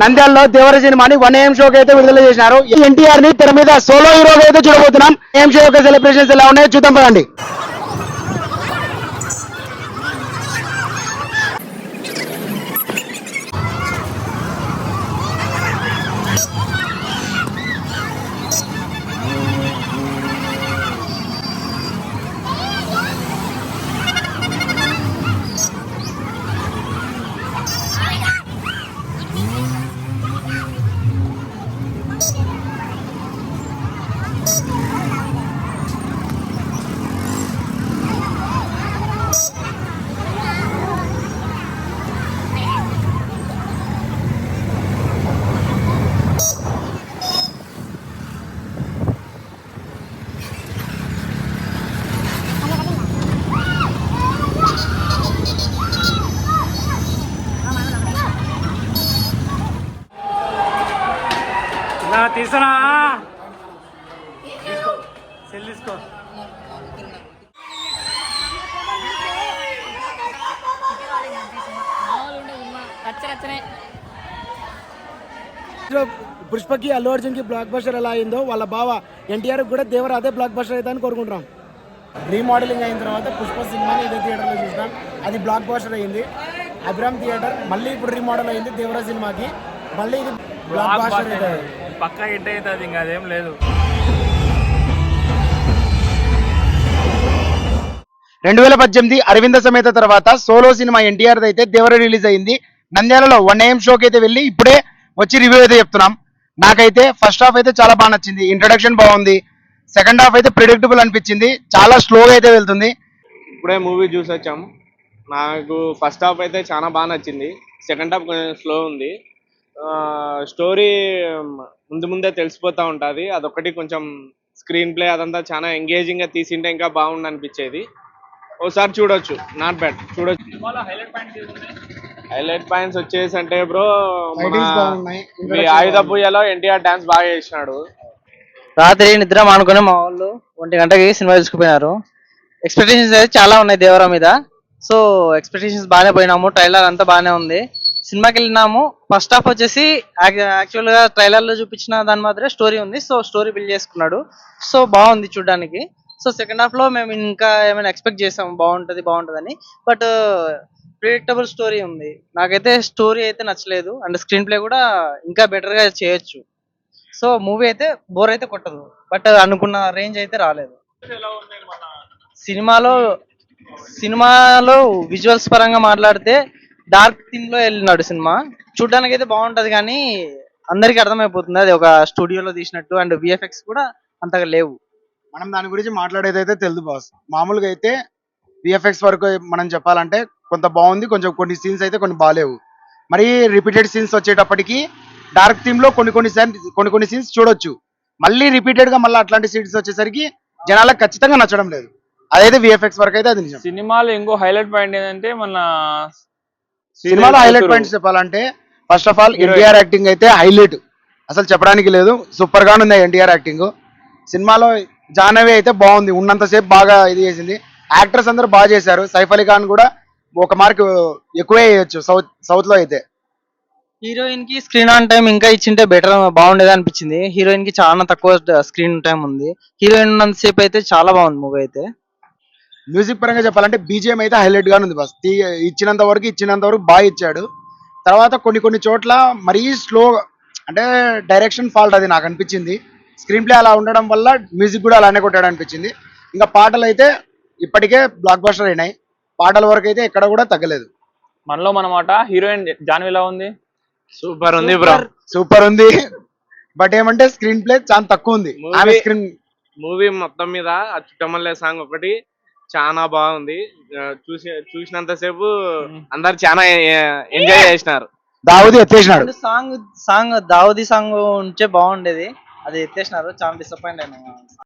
నంద్యాలలో దేవర సినిమాని వన్ ఏం షోకి అయితే విడుదల చేసినారు. ఎన్టీఆర్ని తెర మీద సోలో హీరోగా అయితే చూడబోతున్నాం. ఏం షో యొక్క సెలబ్రేషన్స్ ఎలా ఉన్నాయో చూద్దాం పదండి. నా రచ్చరచ్చనే పుష్పకి అల్లు అర్జున్కి బ్లాక్ బస్టర్ ఎలా అయిందో వాళ్ళ బావ ఎన్టీఆర్ కూడా దేవర అదే బ్లాక్ బస్టర్ అవుతుందని కోరుకుంటున్నాం. రీమోడలింగ్ అయిన తర్వాత పుష్ప సినిమాని ఇదే థియేటర్లో చూసినాం అది బ్లాక్ బస్టర్ అయింది. అభిరామ్ థియేటర్ మళ్ళీ ఇప్పుడు రీమోడల్ అయింది దేవర సినిమాకి. మళ్ళీ ఇది బ్లాక్ బస్టర్ అవుతుంది పక్కా హిట్ అవుతుంది ఇంకా అదేం లేదు. రెండు వేల పద్దెనిమిది అరవింద సమేత తర్వాత సోలో సినిమా ఎన్టీఆర్ అయితే దేవర రిలీజ్ అయింది. నంద్యాలలో వన్ ఏఎం షోకి అయితే వెళ్ళి ఇప్పుడే వచ్చి రివ్యూ అయితే చెప్తున్నాం. నాకైతే ఫస్ట్ హాఫ్ అయితే చాలా బాగా నచ్చింది. ఇంట్రడక్షన్ బాగుంది. సెకండ్ హాఫ్ అయితే ప్రిడిక్టబుల్ అనిపించింది. చాలా స్లోగా అయితే వెళ్తుంది. ఇప్పుడే మూవీ చూసి వచ్చాము. నాకు ఫస్ట్ హాఫ్ అయితే చాలా బాగా నచ్చింది. సెకండ్ హాఫ్ కొంచెం స్లో ఉంది. స్టోరీ ముందు ముందే తెలిసిపోతూ ఉంటుంది. అదొకటి కొంచెం స్క్రీన్ ప్లే అదంతా చాలా ఎంగేజింగ్గా తీసింటే ఇంకా బాగుండు అనిపించేది. ఒకసారి చూడొచ్చు. నాట్ బ్యాడ్ చూడొచ్చు. హైలైట్ పాయింట్స్ వచ్చేసి అంటే బ్రో మీ ఆయుధ పూజలో ఎన్టీఆర్ డాన్స్ బాగా చేసినాడు. రాత్రి నిద్ర మానుకొని మా వాళ్ళు ఒంటి గంటకి సినిమా తీసుకుపోయినారు ఎక్స్పెక్టేషన్స్ అయితే చాలా ఉన్నాయి దేవరా మీద. సో ఎక్స్పెక్టేషన్స్ బాగానే పోయినాము. ట్రైలర్ అంతా బాగానే ఉంది. సినిమాకి వెళ్ళినాము. ఫస్ట్ హాఫ్ వచ్చేసి యాక్చువల్గా ట్రైలర్లో చూపించిన దాని మాత్రమే స్టోరీ ఉంది. సో స్టోరీ బిల్డ్ చేసుకున్నాడు. సో బాగుంది చూడడానికి. సో సెకండ్ హాఫ్లో మేము ఇంకా ఏమైనా ఎక్స్పెక్ట్ చేసాము. బాగుంటది బాగుంటదని. బట్ ప్రిడిక్టబుల్ స్టోరీ ఉంది. నాకైతే స్టోరీ అయితే నచ్చలేదు. అండ్ స్క్రీన్ ప్లే కూడా ఇంకా బెటర్గా చేయొచ్చు. సో మూవీ అయితే బోర్ అయితే కొట్టదు. బట్ అనుకున్న రేంజ్ అయితే రాలేదు. సినిమాలో సినిమాలో విజువల్స్ పరంగా మాట్లాడితే డార్క్ థీమ్లో వెళ్ళినాడు సినిమా. చూడడానికి అయితే బాగుంటది కానీ అందరికి అర్థమైపోతుంది. అది ఒక స్టూడియోలో తీసినట్టు అండ్ విఎఫ్ఎక్స్ కూడా అంతగా లేవు. మనం దాని గురించి మాట్లాడేది అయితే తెలుసు బాస్ మామూలుగా అయితే విఎఫ్ఎక్స్ వరకు మనం చెప్పాలంటే కొంత బాగుంది కొంచెం కొన్ని సీన్స్ అయితే కొన్ని బాగాలేవు మరి రిపీటెడ్ సీన్స్ వచ్చేటప్పటికి డార్క్ థీమ్లో కొన్ని కొన్ని కొన్ని కొన్ని సీన్స్ చూడొచ్చు. మళ్ళీ రిపీటెడ్గా మళ్ళీ అట్లాంటి సీన్స్ వచ్చేసరికి జనాలకు ఖచ్చితంగా నచ్చడం లేదు. అదైతే విఎఫ్ఎక్స్ వరకు అయితే అది నిజం. సినిమాలో ఇంకో హైలైట్ పాయింట్ ఏంటంటే మన సినిమాలో హైలైట్ పాయింట్స్ చెప్పాలంటే first of all NTR acting అయితే హైలైట్. అసలు చెప్పడానికి లేదు సూపర్గా ఉంది ఎన్టీఆర్ యాక్టింగ్ సినిమాలో జాహ్నవి అయితే బాగుంది ఉన్నంతసేపు బాగా ఇది చేసింది. యాక్టర్స్ అందరూ బాగా చేశారు. సైఫ్ అలీ ఖాన్ కూడా ఒక మార్క్ ఎక్కువే వేయచ్చు సౌత్ సౌత్లో అయితే. హీరోయిన్కి స్క్రీన్ ఆన్ టైం ఇంకా ఇచ్చింటే బెటర్ బాగుండేది అనిపించింది. హీరోయిన్కి చాలా తక్కువ స్క్రీన్ టైం ఉంది. హీరోయిన్ ఉన్నంతసేపు అయితే చాలా బాగుంది మూవీ అయితే. మ్యూజిక్ పరంగా చెప్పాలంటే బీజిఎం అయితే హైలైట్గా ఉంది బస్ ఇచ్చినంత వరకు ఇచ్చినంత వరకు బాగా ఇచ్చాడు. తర్వాత కొన్ని కొన్ని చోట్ల మరీ స్లో అంటే డైరెక్షన్ ఫాల్ట్ అది నాకు అనిపించింది. స్క్రీన్ ప్లే అలా ఉండడం వల్ల మ్యూజిక్ కూడా అలానే కొట్టాడు అనిపించింది. ఇంకా పాటలు అయితే ఇప్పటికే బ్లాక్ బస్టర్ అయినాయి. పాటల వరకు అయితే ఎక్కడ కూడా తగ్గలేదు. మనలో మనమాట హీరోయిన్ జాన్విలా ఉంది? సూపర్ ఉంది బ్రో సూపర్ ఉంది. బట్ ఏమంటే స్క్రీన్ ప్లే చాలా తక్కువ ఉంది. స్క్రీన్ మూవీ మొత్తం మీద చుట్టమల్లె సాంగ్ ఒకటి చాలా బాగుంది. చూసి చూసినంతసేపు అందరు చాలా ఎంజాయ్ చేసినారు. దావుది ఎత్తేసినాడు. సాంగ్ సాంగ్ దావుది సాంగ్ ఉంటే బాగుండేది. అది ఎత్తేసినారు. చాలా డిసప్పాయింట్ అయినా.